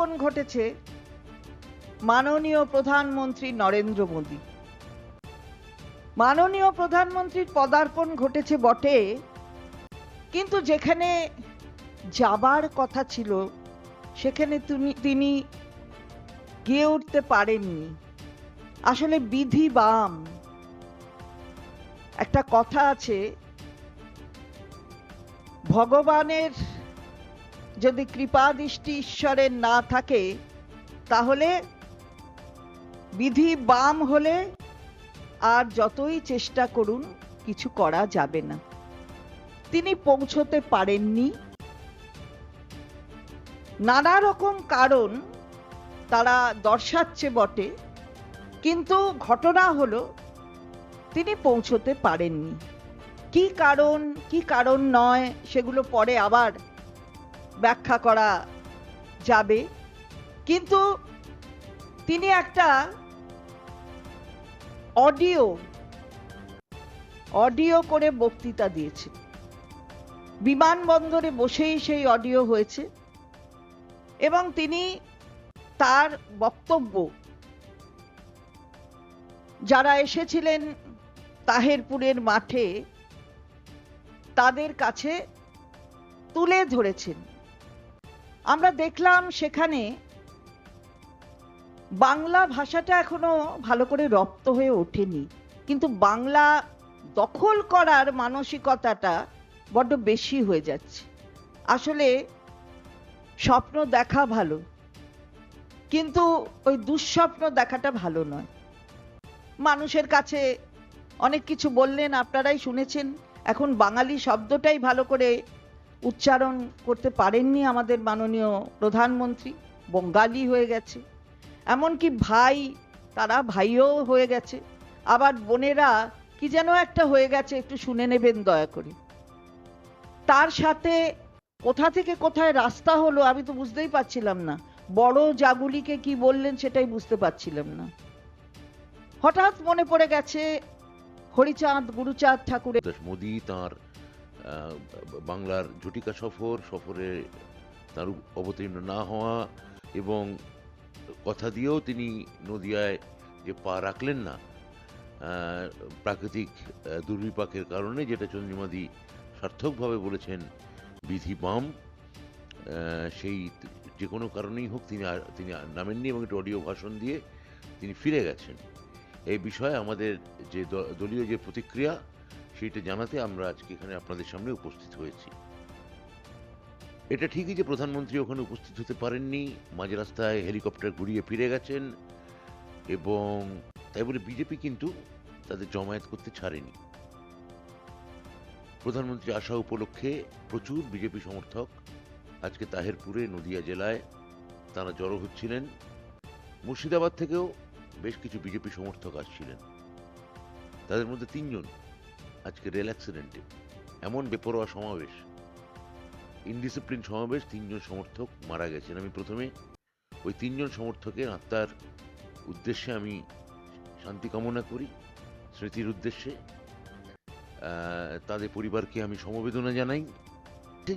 পদার্পণ ঘটেছে মাননীয় প্রধানমন্ত্রী নরেন্দ্র মোদী। মাননীয় প্রধানমন্ত্রীর পদার্পণ ঘটেছে বটে, কিন্তু যেখানে যাবার কথা ছিল, সেখানে তুমি তিনি গিয়ে উঠতে পারেননি। আসলে বিধি বাম। একটা কথা আছে, ভগবানের যদি কৃপা দৃষ্টি ঈশ্বরের না থাকে, তাহলে বিধি বাম হলে আর যতই চেষ্টা করুন, কিছু করা যাবে না। তিনি পৌঁছতে পারেননি। নানা রকম কারণ তারা দর্শাচ্ছে বটে, কিন্তু ঘটনা হলো, তিনি পৌঁছতে পারেননি। কি কারণ কি কারণ নয়, সেগুলো পরে আবার ব্যাখ্যা করা যাবে। কিন্তু তিনি একটা অডিও অডিও করে বক্তৃতা দিয়েছে বিমানবন্দরে বসেই সেই অডিও হয়েছে এবং তিনি তার বক্তব্য, যারা এসেছিলেন তাহেরপুরের মাঠে, তাদের কাছে তুলে ধরেছেন। আমরা দেখলাম সেখানে বাংলা ভাষাটা এখনও ভালো করে রপ্ত হয়ে ওঠেনি। কিন্তু বাংলা দখল করার মানসিকতাটা বড্ড বেশি হয়ে যাচ্ছে। আসলে স্বপ্ন দেখা ভালো, কিন্তু ওই দুঃস্বপ্ন দেখাটা ভালো নয়। মানুষের কাছে অনেক কিছু বললেন, আপনারাই শুনেছেন, এখন বাঙালি শব্দটাই ভালো করে উচ্চারণ করতে পারেননি আমাদের মাননীয় প্রধানমন্ত্রী, বঙ্গালী হয়ে গেছে। এমনকি ভাই, তারা ভাইও হয়ে গেছে। আবার বোনেরা কি যেন একটা হয়ে গেছে, একটু শুনে নেবেন দয়া করে। তার সাথে কোথা থেকে কোথায় রাস্তা হলো, আমি তো বুঝতেই পারছিলাম না। বড় জাগুলিকে কি বললেন সেটাই বুঝতে পারছিলাম না। হঠাৎ মনে পড়ে গেছে, হরিচাঁদ, গুরুচাঁদ ঠাকুরের মোদী তার বাংলার ঝটিকা সফর, সফরে তার অবতীর্ণ না হওয়া এবং কথা দিয়েও তিনি নদিয়ায় যে পা রাখলেন না প্রাকৃতিক দুর্বিপাকের কারণে যেটা চন্দ্রিমাদি সার্থকভাবে বলেছেন, বিধি বাম সেই যে কোনো কারণেই হোক তিনি তিনি নামেননি এবং একটি অডিও ভাষণ দিয়ে তিনি ফিরে গেছেন। এই বিষয়ে আমাদের যে দলীয় যে প্রতিক্রিয়া সেইটা জানাতে আমরা আজকে এখানে আপনাদের সামনে উপস্থিত হয়েছি। এটা ঠিকই যে প্রধানমন্ত্রী ওখানে উপস্থিত হতে পারেননি, মাঝ রাস্তায় হেলিকপ্টার ঘুরিয়ে ফিরে গেছেন এবং তাই বলে বিজেপি কিন্তু তাদের জমায়েত করতে ছাড়েনি। প্রধানমন্ত্রী আসা উপলক্ষে প্রচুর বিজেপি সমর্থক আজকে তাহেরপুরে, নদিয়া জেলায় তারা জড়ো হচ্ছিলেন। মুর্শিদাবাদ থেকেও বেশ কিছু বিজেপি সমর্থক আসছিলেন। তাদের মধ্যে তিনজন আজকে রেল অ্যাক্সিডেন্টে এমন বেপরোয়া সমাবেশ ইনডিসিপ্লিন সমাবেশ, তিনজন সমর্থক মারা গেছেন। আমি প্রথমে ওই তিনজন সমর্থকের আত্মার উদ্দেশ্যে আমি শান্তি কামনা করি, স্মৃতির উদ্দেশ্যে তাদের পরিবারকে আমি সমবেদনা জানাই।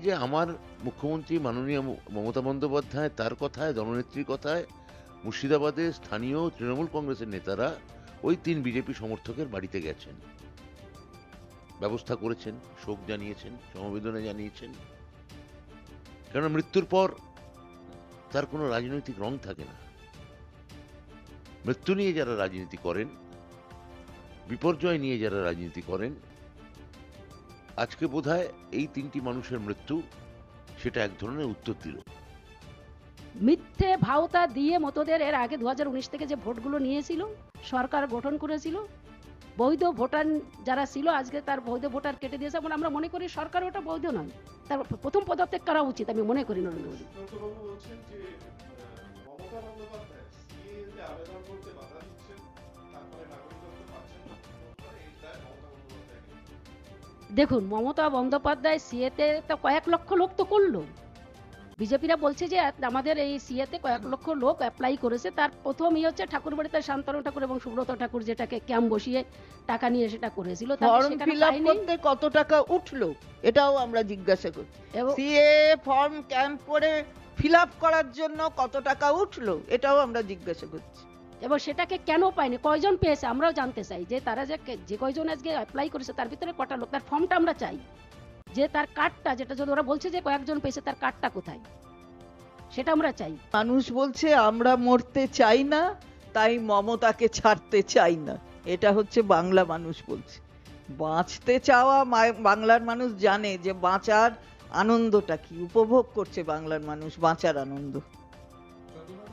যে আমার মুখ্যমন্ত্রী মাননীয় মমতা বন্দ্যোপাধ্যায়, তার কথায়, দলনেত্রীর কথায়, মুর্শিদাবাদে স্থানীয় তৃণমূল কংগ্রেসের নেতারা ওই তিন বিজেপি সমর্থকের বাড়িতে গেছেন। ব্যবস্থা করেছেন, শোক জানিয়েছেন, সমবেদনা জানিয়েছেন। কেন মৃত্যুর পর তার কোনো রাজনৈতিক রং থাকে না। মৃত্যু নিয়ে যারা রাজনীতি করেন, বিপর্যয় নিয়ে যারা রাজনীতি করেন, আজকে বোধহয় এই তিনটি মানুষের মৃত্যু সেটা এক ধরনের উত্তর দিল। মিথ্যে ভাওতা দিয়ে মতদের এর আগে দু হাজার উনিশ থেকে যে ভোটগুলো নিয়েছিল, সরকার গঠন করেছিল বৈধ ভোটার যারা ছিল আজকে তার বৈধ ভোটার কেটে দিয়েছে এবং আমরা মনে করি সরকার ওটা বৈধ নয়। তার প্রথম পদত্যাগ করা উচিত আমি মনে করি নরেন্দ্র মোদী। দেখুন মমতা বন্দ্যোপাধ্যায় সিএতে তো কয়েক লক্ষ লোক তো করল। বিজেপিরা বলছে যে আমাদের এই সিএতে কয়েক লক্ষ লোক অ্যাপ্লাই করেছে। তার প্রথম ইয়ে হচ্ছে ঠাকুরবাড়িতে শান্তনু ঠাকুর এবং সুব্রত ঠাকুর যেটাকে ক্যাম্প বসিয়ে টাকা নিয়ে সেটা করেছিল। ফর্ম ফিল আপ করতে কত টাকা উঠল এটাও আমরা জিজ্ঞাসা করছি এবং সিএ ফর্ম ক্যাম্প করে ফিল আপ করার জন্য কত টাকা উঠল এটাও আমরা জিজ্ঞাসা করছি। এবং সেটাকে কেন পায়নি? কয়জন পেয়েছে? আমরাও জানতে চাই যে তারা যে যে কয়জন আজকে অ্যাপ্লাই করেছে তার ভিতরে কটা লোক? তার ফর্মটা আমরা চাই। যে তার কার্ডটা যেটা যদি ওরা বলছে যে কয়েকজন পেয়েছে, তার কার্ডটা কোথায়? সেটা আমরা চাই। মানুষ বলছে, আমরা মরতে চাই না, তাই মমতাকে ছাড়তে চাই না। এটা হচ্ছে বাংলা মানুষ বলছে। বাঁচতে চাওয়া বাংলার মানুষ জানে যে বাঁচার আনন্দটা কি? উপভোগ করছে বাংলার মানুষ বাঁচার আনন্দ।